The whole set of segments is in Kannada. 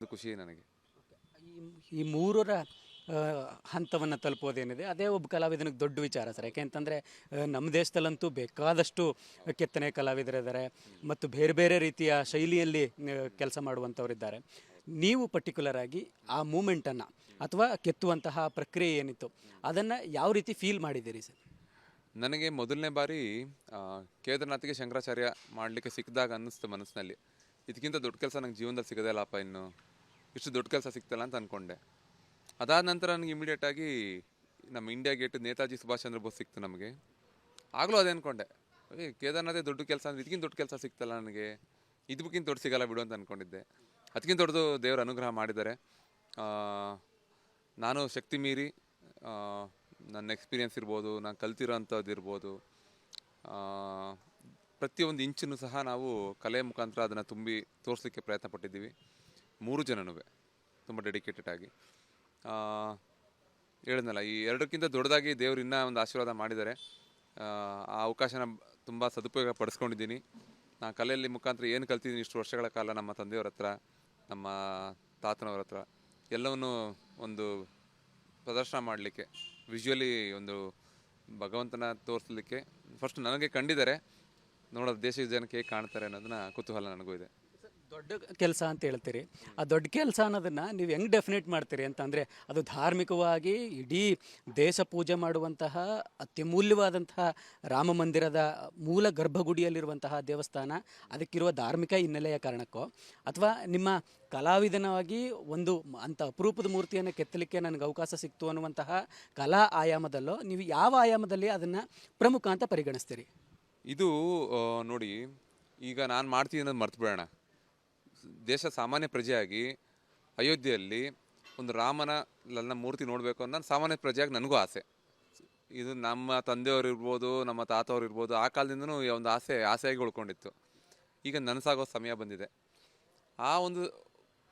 ಅದು ಖುಷಿ ನನಗೆ. ಈ- ಈ ಮೂರರ ಹಂತವನ್ನು ತಲುಪೋದೇನಿದೆ ಅದೇ ಒಬ್ಬ ಕಲಾವಿದನಿಗೆ ದೊಡ್ಡ ವಿಚಾರ ಸರ್. ಯಾಕೆಂತಂದರೆ ನಮ್ಮ ದೇಶದಲ್ಲಂತೂ ಬೇಕಾದಷ್ಟು ಕೆತ್ತನೆ ಕಲಾವಿದರಿದ್ದಾರೆ ಮತ್ತು ಬೇರೆ ಬೇರೆ ರೀತಿಯ ಶೈಲಿಯಲ್ಲಿ ಕೆಲಸ ಮಾಡುವಂಥವರಿದ್ದಾರೆ. ನೀವು ಪರ್ಟಿಕ್ಯುಲರ್ ಆಗಿ ಆ ಮೂಮೆಂಟನ್ನು ಅಥವಾ ಕೆತ್ತುವಂತಹ ಪ್ರಕ್ರಿಯೆ ಏನಿತ್ತು ಅದನ್ನು ಯಾವ ರೀತಿ ಫೀಲ್ ಮಾಡಿದ್ದೀರಿ ಸರ್? ನನಗೆ ಮೊದಲನೇ ಬಾರಿ ಕೇದಾರನಾಥ್ಗೆ ಕೇದಾರ್ನಾಥ್ಗೆ ಶಂಕರಾಚಾರ್ಯ ಮಾಡಲಿಕ್ಕೆ ಸಿಕ್ಕಿದಾಗ ಅನ್ನಿಸ್ತು ಮನಸ್ಸಿನಲ್ಲಿ. ಇದಕ್ಕಿಂತ ದೊಡ್ಡ ಕೆಲಸ ನಂಗೆ ಜೀವನದಲ್ಲಿ ಸಿಗೋದೇ ಇಲ್ಲಪ್ಪ ಇನ್ನು. ಇಷ್ಟು ದೊಡ್ಡ ಕೆಲಸ ಸಿಗ್ತಲ್ಲ ಅಂತ ಅಂದ್ಕೊಂಡೆ ಅದಾದ ನಂತರ ನನಗೆ ಇಮಿಡಿಯೇಟಾಗಿ ನಮ್ಮ ಇಂಡಿಯಾ ಗೇಟ್ ನೇತಾಜಿ ಸುಭಾಷ್ ಚಂದ್ರ ಬೋಸ್ ಸಿಕ್ತು ನಮಗೆ. ಆಗಲೂ ಅದೇ ಅಂದ್ಕೊಂಡೆ ಏ ಕೇದಾರ್ನಾಥೇ ದೊಡ್ಡ ಕೆಲಸ ಅಂದ್ರೆ ಇದಕ್ಕಿಂತ ದೊಡ್ಡ ಕೆಲಸ ಸಿಕ್ತಲ್ಲ ನನಗೆ. ಇದಕ್ಕಿಂತ ದೊಡ್ಡ ಸಿಗಲ್ಲ ಬಿಡು ಅಂತ ಅಂದ್ಕೊಂಡಿದ್ದೆ ಅದಕ್ಕಿಂತ ದೊಡ್ಡದು ದೇವರ ಅನುಗ್ರಹ ಮಾಡಿದ್ದಾರೆ. ನಾನು ಶಕ್ತಿ ಮೀರಿ ನನ್ನ ಎಕ್ಸ್ಪೀರಿಯನ್ಸ್ ಇರ್ಬೋದು, ನಾನು ಕಲ್ತಿರೋ ಅಂಥದ್ದು ಇರ್ಬೋದು ಪ್ರತಿಯೊಂದು ಇಂಚನ್ನು ಸಹ ನಾವು ಕಲೆ ಮುಖಾಂತರ ಅದನ್ನು ತುಂಬಿ ತೋರಿಸಲಿಕ್ಕೆ ಪ್ರಯತ್ನ ಪಟ್ಟಿದ್ದೀವಿ ಮೂರು ಜನನೂ ತುಂಬ ಡೆಡಿಕೇಟೆಡ್ ಆಗಿ. ಹೇಳಿದ್ನಲ್ಲ, ಈ ಎರಡಕ್ಕಿಂತ ದೊಡ್ಡದಾಗಿ ದೇವರು ಇನ್ನೂ ಒಂದು ಆಶೀರ್ವಾದ ಮಾಡಿದ್ದಾರೆ. ಆ ಆ ಅವಕಾಶನ ತುಂಬ ಸದುಪಯೋಗ ಪಡಿಸ್ಕೊಂಡಿದ್ದೀನಿ. ನಾನು ಕಲೆಯಲ್ಲಿ ಮುಖಾಂತರ ಏನು ಕಲ್ತಿದ್ದೀನಿ ಇಷ್ಟು ವರ್ಷಗಳ ಕಾಲ ನಮ್ಮ ತಂದೆಯವ್ರ ಹತ್ರ, ನಮ್ಮ ತಾತನವ್ರ ಹತ್ರ, ಎಲ್ಲವನ್ನೂ ಒಂದು ಪ್ರದರ್ಶನ ಮಾಡಲಿಕ್ಕೆ ವಿಜುವಲಿ ಒಂದು ಭಗವಂತನ ತೋರಿಸಲಿಕ್ಕೆ ಫಸ್ಟ್ ನನಗೆ ಕಂಡಿದ್ದಾರೆ. ನೋಡೋದು ದೇಶದ ಜನಕ್ಕೆ ಹೇಗೆ ಕಾಣ್ತಾರೆ ಅನ್ನೋದನ್ನ ಕುತೂಹಲ ನನಗೂ ಇದೆ. ದೊಡ್ಡ ಕೆಲಸ ಅಂತ ಹೇಳ್ತೀರಿ. ಆ ದೊಡ್ಡ ಕೆಲಸ ಅನ್ನೋದನ್ನು ನೀವು ಹೆಂಗೆ ಡೆಫಿನೇಟ್ ಮಾಡ್ತೀರಿ ಅಂತಂದರೆ, ಅದು ಧಾರ್ಮಿಕವಾಗಿ ಇಡೀ ದೇಶ ಪೂಜೆ ಮಾಡುವಂತಹ ಅತ್ಯಮೂಲ್ಯವಾದಂತಹ ರಾಮ ಮಂದಿರದ ಮೂಲ ಗರ್ಭಗುಡಿಯಲ್ಲಿರುವಂತಹ ದೇವಸ್ಥಾನ, ಅದಕ್ಕಿರುವ ಧಾರ್ಮಿಕ ಹಿನ್ನೆಲೆಯ ಕಾರಣಕ್ಕೋ, ಅಥವಾ ನಿಮ್ಮ ಕಲಾವಿದನವಾಗಿ ಒಂದು ಅಂಥ ಅಪರೂಪದ ಮೂರ್ತಿಯನ್ನು ಕೆತ್ತಲಿಕ್ಕೆ ನನಗೆ ಅವಕಾಶ ಸಿಕ್ತು ಅನ್ನುವಂತಹ ಕಲಾ ಆಯಾಮದಲ್ಲೋ, ನೀವು ಯಾವ ಆಯಾಮದಲ್ಲಿ ಅದನ್ನು ಪ್ರಮುಖ ಅಂತ ಪರಿಗಣಿಸ್ತೀರಿ? ಇದು ನೋಡಿ, ಈಗ ನಾನು ಮಾಡ್ತೀನಿ ಅನ್ನೋದು ಮರ್ತು ಬಿಡೋಣ ದೇಶ ಸಾಮಾನ್ಯ ಪ್ರಜೆಯಾಗಿ ಅಯೋಧ್ಯೆಯಲ್ಲಿ ಒಂದು ರಾಮನ ಲಲ್ಲ ಮೂರ್ತಿ ನೋಡಬೇಕು ಅನ್ನೋ ಸಾಮಾನ್ಯ ಪ್ರಜೆಯಾಗಿ ನನಗೂ ಆಸೆ. ಇದು ನಮ್ಮ ತಂದೆಯವರು ಇರ್ಬೋದು, ನಮ್ಮ ತಾತವ್ರು ಇರ್ಬೋದು, ಆ ಕಾಲದಿಂದನೂ ಈ ಒಂದು ಆಸೆ, ಆಸೆಯಾಗಿ ಉಳ್ಕೊಂಡಿತ್ತು. ಈಗ ನನಸಾಗೋ ಸಮಯ ಬಂದಿದೆ. ಆ ಒಂದು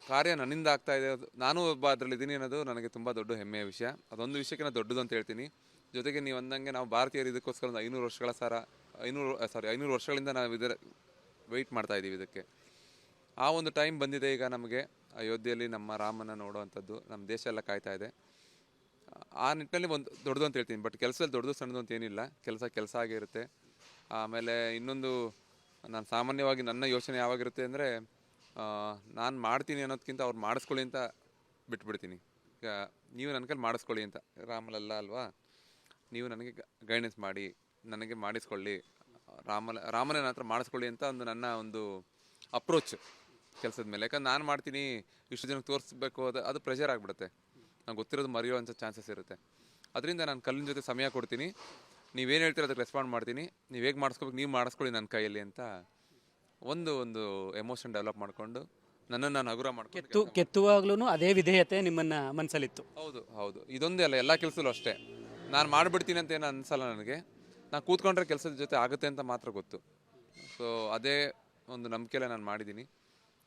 ಕಾರ್ಯ ನನ್ನಿಂದ ಆಗ್ತಾ ಇದೆ. ನಾನು ಒಬ್ಬ ಅದರಲ್ಲಿ ಇದ್ದೀನಿ ಅನ್ನೋದು ನನಗೆ ತುಂಬ ದೊಡ್ಡ ಹೆಮ್ಮೆಯ ವಿಷಯ. ಅದೊಂದು ವಿಷಯಕ್ಕೆ ನಾನು ದೊಡ್ಡದು ಅಂತ ಹೇಳ್ತೀನಿ. ಜೊತೆಗೆ ನೀವು ಅಂದಂಗೆ ನಾವು ಭಾರತೀಯರು ಇದಕ್ಕೋಸ್ಕರ ಒಂದು ಐನೂರು ವರ್ಷಗಳ ಸಾರ, ಐನೂರು, ಸಾರಿ, ಐನೂರು ವರ್ಷಗಳಿಂದ ನಾವು ಇದರ ವೆಯ್ಟ್ ಮಾಡ್ತಾ ಇದ್ದೀವಿ ಇದಕ್ಕೆ. ಆ ಒಂದು ಟೈಮ್ ಬಂದಿದೆ ಈಗ ನಮಗೆ ಅಯೋಧ್ಯೆಯಲ್ಲಿ ನಮ್ಮ ರಾಮನ ನೋಡುವಂಥದ್ದು, ನಮ್ಮ ದೇಶ ಎಲ್ಲ ಕಾಯ್ತಾ ಇದೆ. ಆ ನಿಟ್ಟಿನಲ್ಲಿ ಒಂದು ದೊಡ್ಡದು ಅಂತ ಹೇಳ್ತೀನಿ, ಬಟ್ ಕೆಲಸದಲ್ಲಿ ದೊಡ್ಡದು ಸಣ್ಣದು ಅಂತ ಏನಿಲ್ಲ. ಕೆಲಸ ಕೆಲಸ ಆಗಿರುತ್ತೆ ಆಮೇಲೆ ಇನ್ನೊಂದು, ನಾನು ಸಾಮಾನ್ಯವಾಗಿ ನನ್ನ ಯೋಚನೆ ಯಾವಾಗಿರುತ್ತೆ ಅಂದರೆ ನಾನು ಮಾಡ್ತೀನಿ ಅನ್ನೋದಕ್ಕಿಂತ ಅವ್ರು ಮಾಡಿಸ್ಕೊಳ್ಳಿ ಅಂತ ಬಿಟ್ಬಿಡ್ತೀನಿ. ಈಗ ನೀವು ನನ್ನ ಕೈಲಿ ಮಾಡಿಸ್ಕೊಳ್ಳಿ ಅಂತ. ರಾಮಲಲ್ಲ ಅಲ್ವಾ? ನೀವು ನನಗೆ ಗೈಡೆನ್ಸ್ ಮಾಡಿ, ನನಗೆ ಮಾಡಿಸ್ಕೊಳ್ಳಿ. ರಾಮಲ ರಾಮನ ಹತ್ರ ಮಾಡಿಸ್ಕೊಳ್ಳಿ ಅಂತ ಒಂದು ನನ್ನ ಒಂದು ಅಪ್ರೋಚ್ ಕೆಲಸದ ಮೇಲೆ. ಯಾಕಂದ್ರೆ ನಾನು ಮಾಡ್ತೀನಿ ಇಷ್ಟು ಜನಕ್ಕೆ ತೋರಿಸ್ಬೇಕು ಅದು ಅದು ಪ್ರೆಷರ್ ಆಗಿಬಿಡುತ್ತೆ. ನಂಗೆ ಗೊತ್ತಿರೋದು ಮರೆಯುವಂಥ ಚಾನ್ಸಸ್ ಇರುತ್ತೆ. ಅದರಿಂದ ನಾನು ಕಲ್ಲಿನ ಜೊತೆ ಸಮಯ ಕೊಡ್ತೀನಿ. ನೀವೇನು ಹೇಳ್ತೀರೋ ಅದಕ್ಕೆ ರೆಸ್ಪಾಂಡ್ ಮಾಡ್ತೀನಿ. ನೀವು ಹೇಗೆ ಮಾಡಿಸ್ಕೋಬೇಕು ನೀವು ಮಾಡಿಸ್ಕೊಳ್ಳಿ ನನ್ನ ಕೈಯಲ್ಲಿ ಅಂತ ಒಂದು ಒಂದು ಎಮೋಷನ್ ಡೆವಲಪ್ ಮಾಡಿಕೊಂಡು ನನ್ನನ್ನು ನಾನು ಹಗುರ ಮಾಡಿ ಕೆತ್ತು ಕೆತ್ತುವಾಗ್ಲೂ ಅದೇ ವಿಧೇಯತೆ ನಿಮ್ಮನ್ನ ಮನಸ್ಸಲ್ಲಿತ್ತು ಹೌದು ಹೌದು. ಇದೊಂದೇ ಅಲ್ಲ ಎಲ್ಲ ಕೆಲಸದಲ್ಲೂ ಅಷ್ಟೇ. ನಾನು ಮಾಡಿಬಿಡ್ತೀನಿ ಅಂತ ಏನು ಅನ್ಸಲ್ಲ ನನಗೆ. ನಾನು ಕೂತ್ಕೊಂಡ್ರೆ ಕೆಲಸದ ಜೊತೆ ಆಗುತ್ತೆ ಅಂತ ಮಾತ್ರ ಗೊತ್ತು. ಸೊ ಅದೇ ಒಂದು ನಂಬಿಕೆಲ್ಲ ನಾನು ಮಾಡಿದ್ದೀನಿ.